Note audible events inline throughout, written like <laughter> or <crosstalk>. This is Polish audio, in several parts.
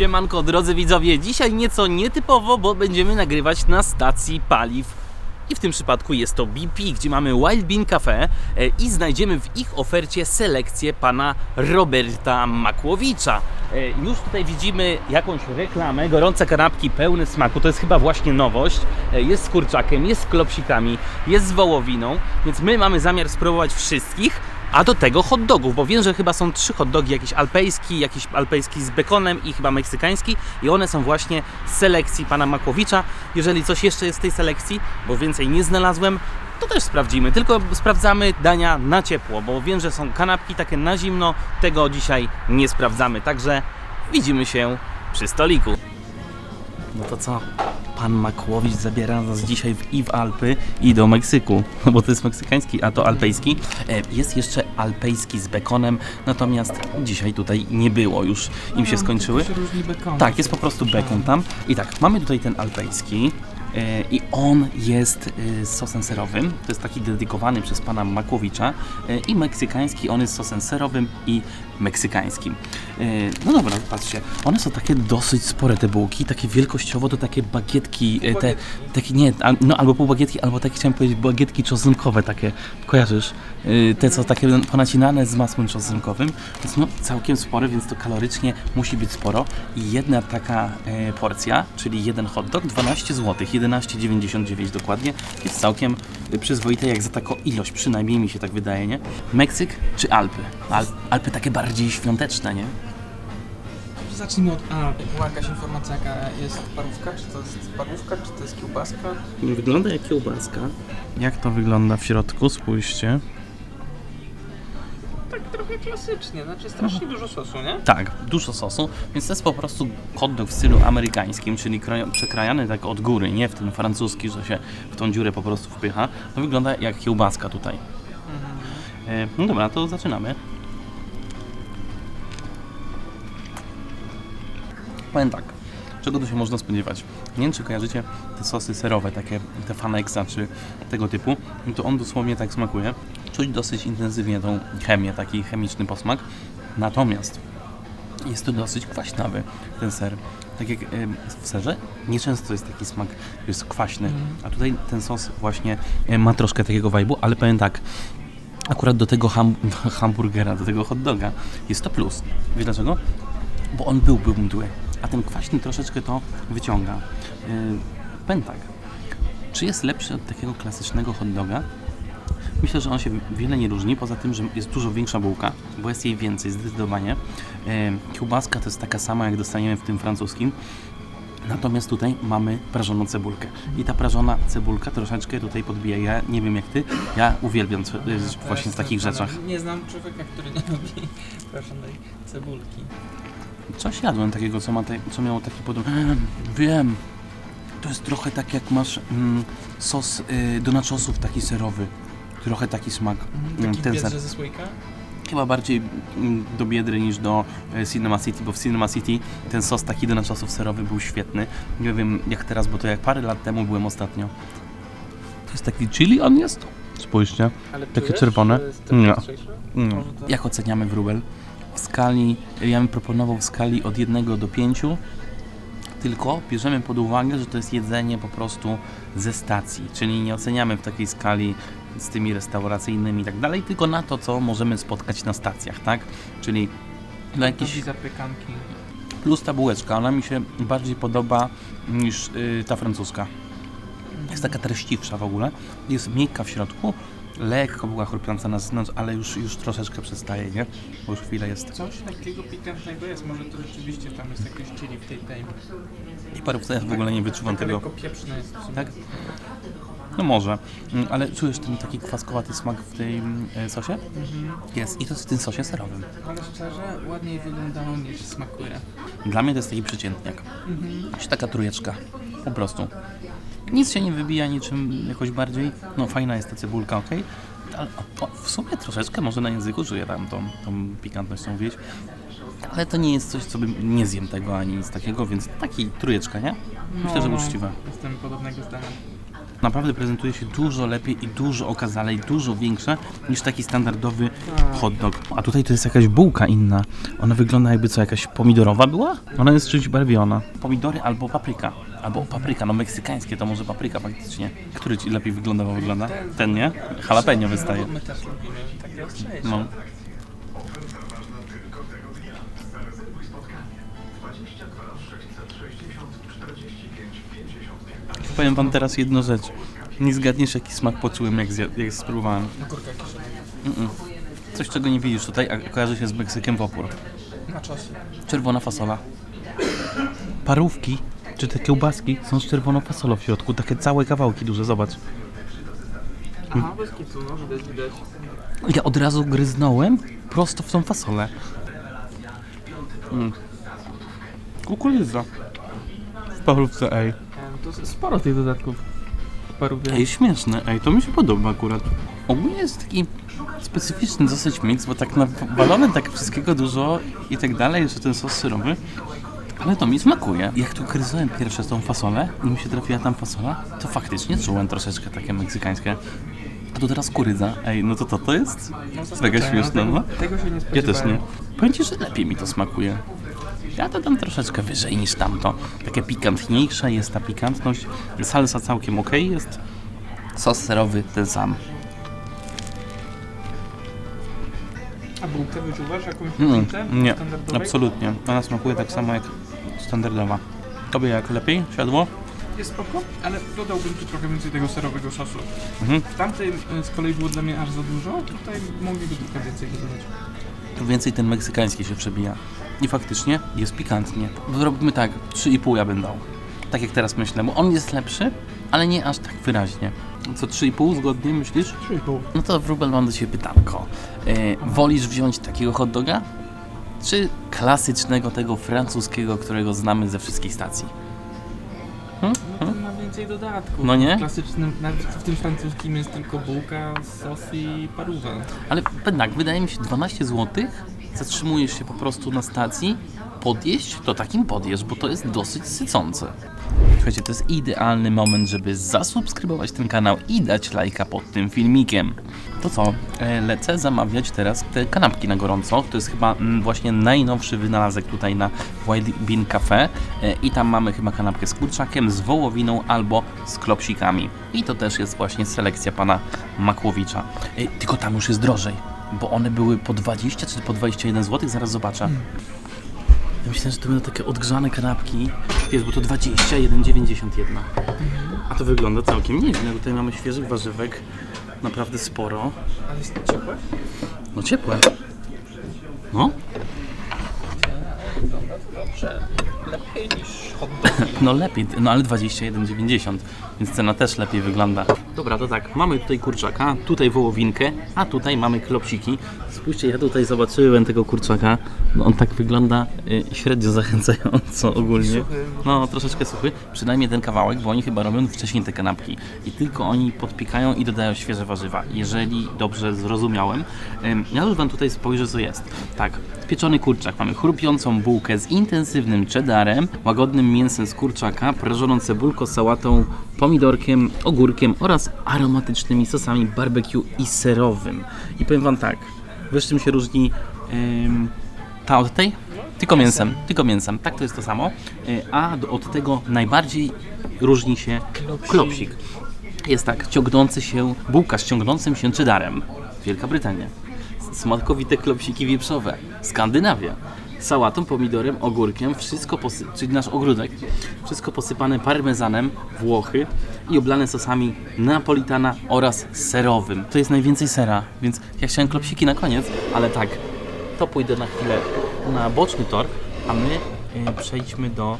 Siemanko drodzy widzowie, dzisiaj nieco nietypowo, bo będziemy nagrywać na stacji paliw. I w tym przypadku jest to BP, gdzie mamy Wild Bean Cafe e, i znajdziemy w ich ofercie selekcję pana Roberta Makłowicza. E, Już tutaj widzimy jakąś reklamę, gorące kanapki pełne smaku, to jest chyba właśnie nowość. E, Jest z kurczakiem, jest z klopsikami, jest z wołowiną, więc my mamy zamiar spróbować wszystkich. A do tego hot dogów, bo wiem, że chyba są trzy hot dogi, jakiś alpejski, jakiś alpejski z bekonem i chyba meksykański i one są właśnie z selekcji pana Makłowicza. Jeżeli coś jeszcze jest z tej selekcji, bo więcej nie znalazłem, to też sprawdzimy, tylko sprawdzamy dania na ciepło, bo wiem, że są kanapki takie na zimno, tego dzisiaj nie sprawdzamy, także widzimy się przy stoliku. No to co? Pan Makłowicz zabiera nas dzisiaj w, i w Alpy, i do Meksyku, <laughs> bo to jest meksykański, a to alpejski. E, Jest jeszcze alpejski z bekonem, natomiast dzisiaj tutaj nie było, już im się skończyły. Tak, jest po prostu bekon tam. I tak, mamy tutaj ten alpejski. e, I on jest e, z sosem serowym. To jest taki dedykowany przez pana Makłowicza. I meksykański, on jest sosem serowym i meksykańskim. E, No dobra, patrzcie. One są takie dosyć spore te bułki, takie wielkościowo to takie bagietki, e, te, takie nie, no albo pół bagietki, albo takie chciałem powiedzieć bagietki czosnkowe takie, kojarzysz? E, Te co takie ponacinane z masłem czosnkowym, więc no całkiem spore, więc to kalorycznie musi być sporo i jedna taka porcja, czyli jeden hot dog 12 zł, 11,99 dokładnie, jest całkiem przyzwoite jak za taką ilość, przynajmniej mi się tak wydaje, nie? Meksyk czy Alpy? Al Alpy takie bardziej świąteczne, nie? Zacznijmy od A. Była jakaś informacja, jaka jest parówka? Czy to jest parówka, czy to jest kiełbaska? Wygląda jak kiełbaska. Jak to wygląda w środku? Spójrzcie. Tak trochę klasycznie, znaczy strasznie dużo sosu, nie? Tak, dużo sosu, więc to jest po prostu hot dog w stylu amerykańskim, czyli krojo- przekrajany tak od góry, nie w ten francuski, że się w tą dziurę po prostu wpycha. To wygląda jak kiełbaska tutaj. E, No dobra, to zaczynamy. Powiem tak, czego tu się można spodziewać? Nie wiem, czy kojarzycie te sosy serowe, takie te Fanexa czy tego typu, to on dosłownie tak smakuje. Czuć dosyć intensywnie tą chemię, taki chemiczny posmak. Natomiast jest to dosyć kwaśnawy ten ser. Tak jak w serze, nieczęsto jest taki smak, jest kwaśny, a tutaj ten sos właśnie em, ma troszkę takiego vibe'u, ale powiem tak, akurat do tego ham <laughs> hamburgera, do tego hot doga jest to plus. Wiesz dlaczego? Bo on byłby mdły, a ten kwaśny troszeczkę to wyciąga. Yy, powiem tak, czy jest lepszy od takiego klasycznego hot doga? Myślę, że on się wiele nie różni, poza tym, że jest dużo większa bułka, bo jest jej więcej zdecydowanie. E, Kiełbaska to jest taka sama, jak dostaniemy w tym francuskim. Natomiast tutaj mamy prażoną cebulkę. I ta prażona cebulka troszeczkę tutaj podbija. Ja nie wiem jak ty, ja uwielbiam e, właśnie w takich rzeczach. Nie znam człowieka, który <laughs> nie lubi praszonej cebulki. Coś jadłem takiego, co, ma te, co miało taki podobny... Wiem, to jest trochę tak jak masz mm, sos y, do nachosów taki serowy. Trochę taki smak. Mm, Taki ten ser. ze słoika? Chyba bardziej mm, do Biedry niż do e, Cinema City, bo w Cinema City ten sos taki do nachosów serowy był świetny. Nie wiem jak teraz, bo to jak parę lat temu byłem ostatnio. To jest taki chili on jest? Spójrzcie. Ale Takie czerwone? Nie. Może to- Jak oceniamy wróbel? W skali, ja bym proponował w skali od 1 do 5, tylko bierzemy pod uwagę, że to jest jedzenie po prostu ze stacji, czyli nie oceniamy w takiej skali z tymi restauracyjnymi i tak dalej, tylko na to, co możemy spotkać na stacjach, tak? Czyli Jakieś jakiś zapiekanki. plus ta bułeczka, ona mi się bardziej podoba niż y, ta francuska. Jest taka treściwsza w ogóle, jest miękka w środku, lekko była chrupiąca na zewnątrz, ale już, już troszeczkę przestaje, nie? Bo już chwilę jest. Coś takiego pikantnego jest, może to rzeczywiście tam jest jakieś chili w tej tej. I parówce ja w ogóle nie wyczuwam Taka tego. pieprzne jest. Tak? No może, Mm, ale czujesz ten taki kwaskowaty smak w tym e, sosie? Jest i to jest w tym sosie serowym. Ale szczerze, ładniej wyglądało niż smakuje. Dla mnie to jest taki przeciętniak. Jakaś taka trójeczka. Po prostu. Nic się nie wybija niczym jakoś bardziej. No fajna jest ta cebulka, ok? Ale o, w sumie troszeczkę może na języku czuję tam tą, tą pikantnością wieść. Ale to nie jest coś, co bym nie zjem tego ani nic takiego, więc taki trójeczka, nie? Myślę, że No, uczciwe. Jestem podobnego zdania. Naprawdę prezentuje się dużo lepiej i dużo okazalej, dużo większa niż taki standardowy hot dog. A tutaj to jest jakaś bułka inna. Ona wygląda jakby co, jakaś pomidorowa była? Ona jest czymś barwiona. Pomidory albo papryka. Albo papryka, no meksykańskie to może papryka faktycznie. Który ci lepiej wyglądowo wygląda? Ten nie? Jalapeno wystaje. No. Powiem wam teraz jedną rzecz. Nie zgadniesz jaki smak poczułem jak, zja- jak spróbowałem. Mm-mm. Coś czego nie widzisz tutaj, a kojarzy się z Meksykiem w opór. Na czosy. Czerwona fasola. Parówki, czy te kiełbaski są z czerwoną fasolą w środku. Takie całe kawałki duże, zobacz. Aha, bez kitu, no widać, widać. Ja od razu gryznąłem prosto w tą fasolę. Mm. Kukurydza. W parówce, ej. To sporo tych dodatków. Parówek. Ej, śmieszne, ej, to mi się podoba akurat. Ogólnie jest taki specyficzny dosyć miks, bo tak nawalone tak wszystkiego dużo i tak dalej, jeszcze ten sos syrowy. Ale to mi smakuje. Jak tu gryzłem pierwsze tą fasolę i mi się trafiła tam fasola, to faktycznie czułem troszeczkę takie meksykańskie. A tu teraz kurydza. Ej, no to to, to jest No, mega zaskoczenie, śmieszne, no. Tego się nie Ja spodziewałem. też nie. Powiem Ci, że lepiej mi to smakuje. Ja to dam troszeczkę wyżej niż tamto. Takie pikantniejsza jest ta pikantność. Salsa całkiem ok jest. Sos serowy ten sam. A bułkę wyczuwasz jakąś Mm, nie, absolutnie. Ona smakuje tak samo jak standardowa. Tobie jak lepiej siadło? Jest spoko, ale dodałbym tu trochę więcej tego serowego sosu. Mhm. W tamtej y, z kolei było dla mnie aż za dużo, tutaj mogliby trochę więcej dodać. Tu więcej ten meksykański się przebija. I faktycznie jest pikantnie. Zrobimy tak, 3,5 ja bym dał. Tak jak teraz myślę, bo on jest lepszy, ale nie aż tak wyraźnie. Co 3,5 zgodnie myślisz? 3,5. No to Wróbel mam do Ciebie pytanko. E, wolisz wziąć takiego hot doga? Czy klasycznego tego francuskiego, którego znamy ze wszystkich stacji? Więcej dodatków. No nie? W klasycznym, nawet w tym francuskim jest tylko bułka, sos i parówa. Ale jednak, wydaje mi się 12 zł, zatrzymujesz się po prostu na stacji, podjeść, to takim podjesz, bo to jest dosyć sycące. Słuchajcie, to jest idealny moment, żeby zasubskrybować ten kanał i dać lajka pod tym filmikiem. To co, e, lecę zamawiać teraz te kanapki na gorąco. To jest chyba mm, właśnie najnowszy wynalazek tutaj na Wild Bean Cafe. E, I tam mamy chyba kanapkę z kurczakiem, z wołowiną albo z klopsikami. I to też jest właśnie selekcja pana Makłowicza. E, Tylko tam już jest drożej, bo one były po 20 czy po 21 zł, zaraz zobaczę. Ja myślałem, że to będą takie odgrzane kanapki. Wiesz, bo to 21,91. A to wygląda całkiem nieźle. Tutaj mamy świeżych warzywek. Naprawdę sporo. Ale jest ciepłe? No ciepłe. No, Dobrze. Lepiej niż hot dogi. <laughs> no lepiej, no ale 21,90, więc cena też lepiej wygląda. Dobra, to tak, mamy tutaj kurczaka, tutaj wołowinkę, a tutaj mamy klopsiki. Spójrzcie, ja tutaj zobaczyłem tego kurczaka, no on tak wygląda y, średnio zachęcająco ogólnie. No, troszeczkę suchy, przynajmniej ten kawałek, bo oni chyba robią wcześniej te kanapki i tylko oni podpikają i dodają świeże warzywa, jeżeli dobrze zrozumiałem. Ym, Ja już Wam tutaj spojrzę, co jest. Tak, pieczony kurczak, mamy chrupiącą bułkę z intensywnym cheddarem, łagodnym mięsem z kurczaka, prażoną cebulką, sałatą, pomidorkiem, ogórkiem oraz aromatycznymi sosami barbecue i serowym. I powiem Wam tak, wiesz czym się różni ym, ta od tej? Tylko mięsem, tylko mięsem. Tak to jest to samo. Y, A od tego najbardziej różni się klopsik. Jest tak, ciągnący się, bułka z ciągnącym się cheddarem. Wielka Brytania. Smakowite klopsiki wieprzowe. Skandynawia. Sałatą, pomidorem, ogórkiem, wszystko czyli nasz ogródek, wszystko posypane parmezanem, Włochy i oblane sosami napolitana oraz serowym. To jest najwięcej sera, więc ja chciałem klopsiki na koniec, ale tak, to pójdę na chwilę na boczny tor, a my y, przejdźmy do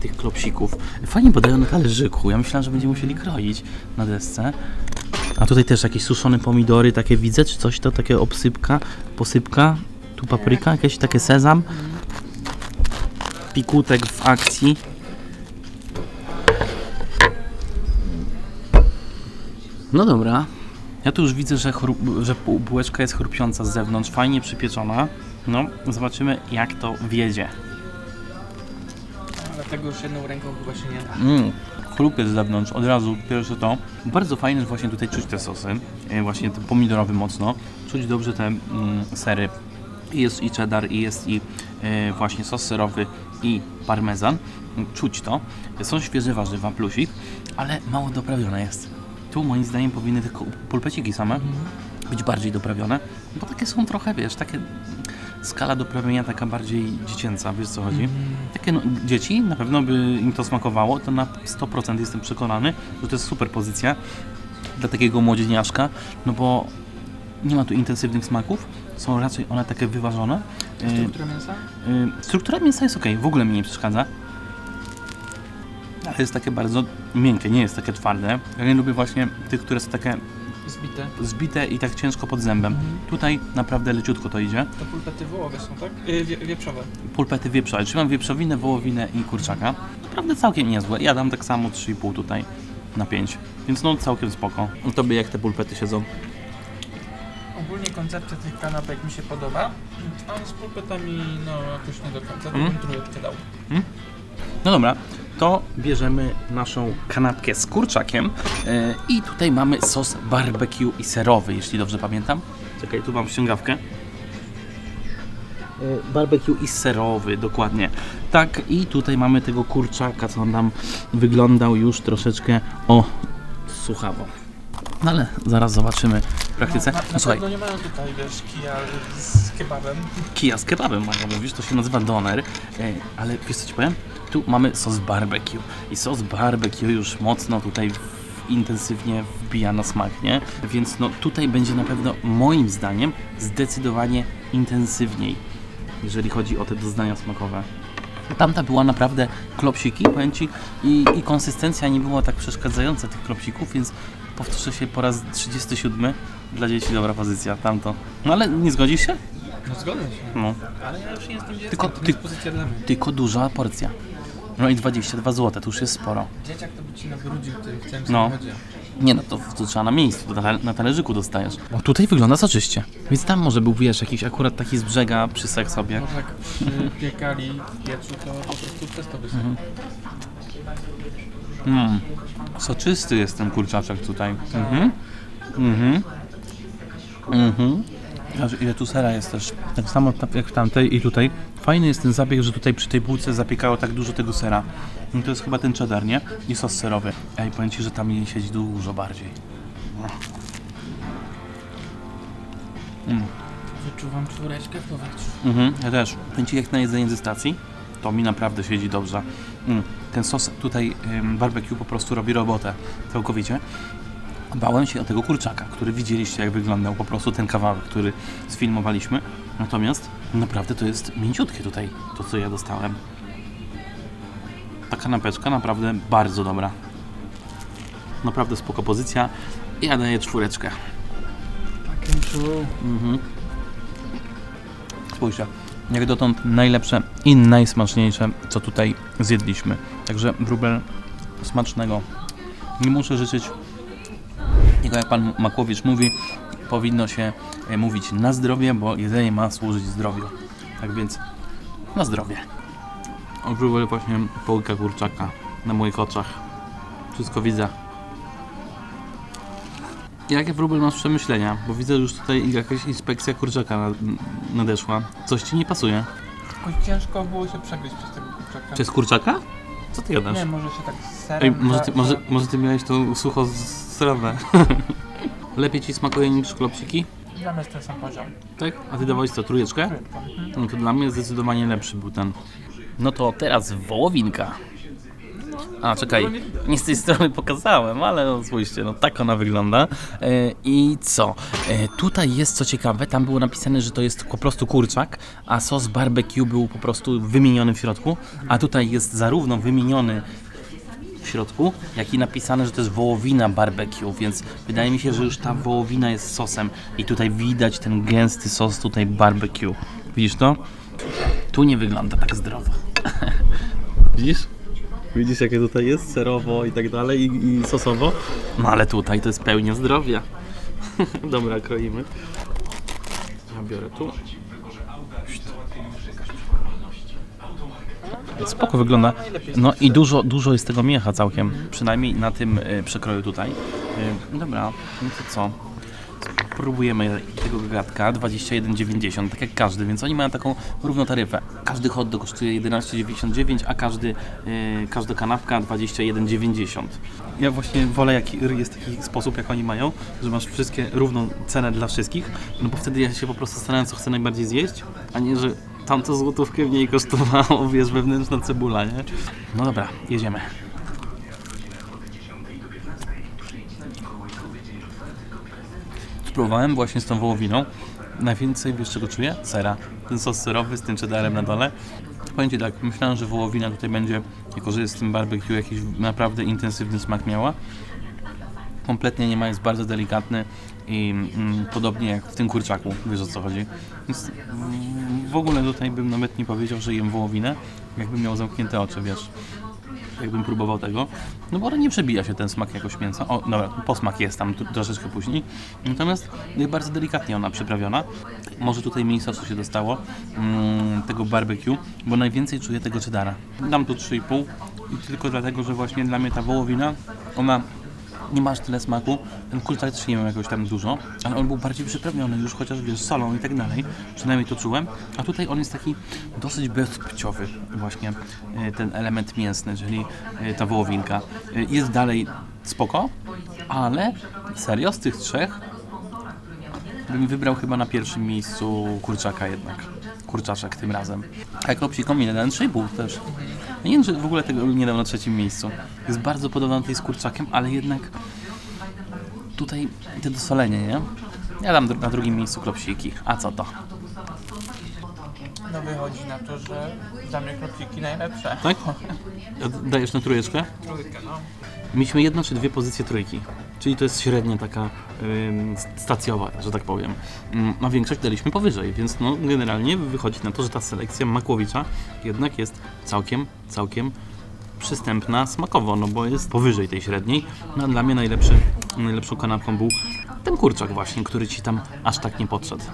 tych klopsików. Fajnie podają na talerzyku. Ja myślałem, że będziemy musieli kroić na desce. A tutaj też jakieś suszone pomidory, takie widzę, czy coś to, takie obsypka, posypka, tu papryka, jakieś takie sezam. Pikutek w akcji. No dobra. Ja tu już widzę, że, że bu- bułeczka jest chrupiąca z zewnątrz, fajnie przypieczona. No, zobaczymy jak to wiedzie. Dlatego już jedną ręką chyba się nie da. Mm, chrupie z zewnątrz, od razu pierwsze to. Bardzo fajne, że właśnie tutaj czuć te sosy, e, właśnie ten pomidorowy mocno. Czuć dobrze te mm, sery. Jest i cheddar, i jest i e, właśnie sos serowy i parmezan. Czuć to. Są świeże warzywa, plusik, ale mało doprawione jest. Tu moim zdaniem powinny tylko pulpeciki same być bardziej doprawione, bo takie są trochę, wiesz, takie skala doprawienia taka bardziej dziecięca, wiesz co chodzi? Takie no, dzieci, na pewno by im to smakowało, to na 100% jestem przekonany, że to jest super pozycja dla takiego młodzieniaszka, no bo nie ma tu intensywnych smaków, są raczej one takie wyważone. Y, Struktura mięsa? y, struktura mięsa jest ok, w ogóle mi nie przeszkadza. Ale jest takie bardzo miękkie, nie jest takie twarde. Ja nie lubię właśnie tych, które są takie Zbite. zbite i tak ciężko pod zębem. Tutaj naprawdę leciutko to idzie. To pulpety wołowe są, tak? Yy, wie, wieprzowe. Pulpety wieprzowe, czyli mam wieprzowinę, wołowinę i kurczaka. Naprawdę całkiem niezłe. Ja dam tak samo 3,5 tutaj na 5. Więc no całkiem spoko. No Tobie jak te pulpety siedzą? Ogólnie koncepcja tych kanapek mi się podoba, a z pulpetami no jakoś nie do końca. To Mm. bym trójeczkę dał. No dobra, to bierzemy naszą kanapkę z kurczakiem e, i tutaj mamy sos barbecue i serowy, jeśli dobrze pamiętam. Czekaj, tu mam ściągawkę. E, Barbecue i serowy, dokładnie. Tak, i tutaj mamy tego kurczaka, co on tam wyglądał już troszeczkę o suchawo. No ale zaraz zobaczymy w praktyce. Na, na, No na słuchaj, pewno nie mają tutaj, wiesz, kija z kebabem. Kija z kebabem, Maja mówisz, to się nazywa doner, e, ale wiesz co ci powiem? Tu mamy sos barbecue i sos barbecue już mocno tutaj w, intensywnie wbija na smak, nie? Więc no tutaj będzie na pewno moim zdaniem zdecydowanie intensywniej, jeżeli chodzi o te doznania smakowe. Tamta była naprawdę klopsiki, powiem Ci, i, i konsystencja nie była tak przeszkadzająca tych klopsików, więc powtórzę się po raz 37. Dla dzieci dobra pozycja, tamto. No ale nie zgodzisz się? No zgodzę się. No. Ale ja już nie jestem dzieckiem, Tylko to ty- jest pozycja dla mnie. Tylko duża porcja. No i 22 zł, to już jest sporo. Dzieciak to by ci nabrudził tym w tym No. samochodzie. Nie no, to, to trzeba na miejscu, to na, na talerzyku dostajesz. O, tutaj wygląda soczyście. Więc tam może był, wiesz, jakiś akurat taki z brzega przysek sobie. Może jak przypiekali w piecu, to po prostu przez to wysypał. Mm. Soczysty jest ten kurczaczek tutaj. Mhm. Mhm. Mhm. Ile tu sera jest też. Tak samo ta- jak w tamtej i tutaj. Fajny jest ten zabieg, że tutaj przy tej bułce zapiekało tak dużo tego sera. No to jest chyba ten cheddar, nie? I sos serowy. Ej, powiem Ci, że tam jej siedzi dużo bardziej. Wyczuwam czwóreczkę w powietrzu. Mhm, ja też. Powiem Ci, jak na jedzenie ze stacji, to mi naprawdę siedzi dobrze. Mm, ten sos tutaj ym, barbecue po prostu robi robotę całkowicie. Bałem się o tego kurczaka, który widzieliście jak wyglądał, po prostu ten kawałek, który sfilmowaliśmy. Natomiast naprawdę to jest mięciutkie tutaj, to co ja dostałem. Ta kanapeczka naprawdę bardzo dobra. Naprawdę spoko pozycja. Ja daję czwóreczkę. Takim Mhm. Spójrzcie, jak dotąd najlepsze i najsmaczniejsze, co tutaj zjedliśmy. Także wróbel smacznego. Nie muszę życzyć, jak pan Makłowicz mówi, powinno się e, mówić na zdrowie, bo jedzenie ma służyć zdrowiu. Tak więc na zdrowie. O, Wróbel właśnie połyka kurczaka na moich oczach. Wszystko widzę. Jakie wróbel masz przemyślenia? Bo widzę, że już tutaj jakaś inspekcja kurczaka nad- nadeszła. Coś ci nie pasuje. Jakoś ciężko było się przegryźć przez tego kurczaka. Czy jest kurczaka? Co ty gadasz? Nie, może się tak z Ej, serem... może ty, może, może ty miałeś to sucho z- serowe? <laughs> Lepiej ci smakuje niż klopsiki? Dla mnie jest ten sam poziom. Tak? A ty dawałeś co, trójeczkę? Mhm. No to dla mnie zdecydowanie lepszy był ten. No to teraz wołowinka. A, czekaj, nie z tej strony pokazałem, ale no, spójrzcie, no tak ona wygląda. E, I co? E, tutaj jest co ciekawe, tam było napisane, że to jest po prostu kurczak, a sos barbecue był po prostu wymieniony w środku, a tutaj jest zarówno wymieniony w środku, jak i napisane, że to jest wołowina barbecue, więc wydaje mi się, że już ta wołowina jest sosem i tutaj widać ten gęsty sos tutaj barbecue. Widzisz to? Tu nie wygląda tak zdrowo. <laughs> Widzisz? Widzisz jakie tutaj jest serowo i tak dalej i, i sosowo? No ale tutaj to jest pełnia zdrowia. <laughs> Dobra, kroimy. Ja biorę tu. Spoko wygląda. No i dużo, dużo jest tego miecha całkiem. Przynajmniej na tym y, przekroju tutaj. Y, dobra, no to co? Próbujemy tego gagatka 21,90, tak jak każdy, więc oni mają taką równą taryfę. Każdy hot dog kosztuje 11,99, a każdy, yy, każda kanapka 21,90. Ja właśnie wolę, jak jest taki sposób, jak oni mają, że masz wszystkie równą cenę dla wszystkich, no bo wtedy ja się po prostu zastanawiam, co chcę najbardziej zjeść, a nie, że tamto złotówkę mniej kosztowało, <laughs> wiesz, wewnętrzna cebula, nie? No dobra, jedziemy. Spróbowałem właśnie z tą wołowiną. Najwięcej, wiesz czego czuję? Sera. Ten sos serowy z tym cheddarem na dole. Powiem Ci tak, myślałem, że wołowina tutaj będzie, jako że jest w tym barbecue, jakiś naprawdę intensywny smak miała. Kompletnie nie ma, jest bardzo delikatny i mm, podobnie jak w tym kurczaku, wiesz o co chodzi. Więc mm, w ogóle tutaj bym nawet nie powiedział, że jem wołowinę, jakbym miał zamknięte oczy, wiesz jakbym próbował tego, no bo nie przebija się ten smak jakoś mięsa. O, dobra, posmak jest tam troszeczkę później. Natomiast jest bardzo delikatnie ona przyprawiona. Może tutaj mniej sosu się dostało, mm, tego barbecue, bo najwięcej czuję tego cheddara. Dam tu 3,5 i tylko dlatego, że właśnie dla mnie ta wołowina, ona nie ma aż tyle smaku. Ten kurczak też nie miał jakoś tam dużo, ale on był bardziej przyprawiony już chociaż wiesz, solą i tak dalej. Przynajmniej to czułem. A tutaj on jest taki dosyć bezpciowy właśnie e, ten element mięsny, czyli e, ta wołowinka. E, Jest dalej spoko, ale serio z tych trzech bym wybrał chyba na pierwszym miejscu kurczaka jednak. Kurczaczek tym razem. A jak lopsikom ile dałem 3,5 też. Ja nie wiem, czy w ogóle tego nie dał na trzecim miejscu. Jest bardzo podobny tutaj z kurczakiem, ale jednak tutaj te dosolenie, nie? Ja dam dru- na drugim miejscu klopsiki. A co to? No wychodzi na to, że dla mnie klopsiki najlepsze. Tak? Dajesz na trójeczkę? Trójkę, no. Mieliśmy jedno czy dwie pozycje trójki, czyli to jest średnia taka stacjowa, że tak powiem. A większość daliśmy powyżej, więc no, generalnie wychodzi na to, że ta selekcja Makłowicza jednak jest całkiem, całkiem przystępna smakowo, no bo jest powyżej tej średniej. No, a dla mnie najlepszy, najlepszą kanapką był ten kurczak właśnie, który ci tam aż tak nie podszedł.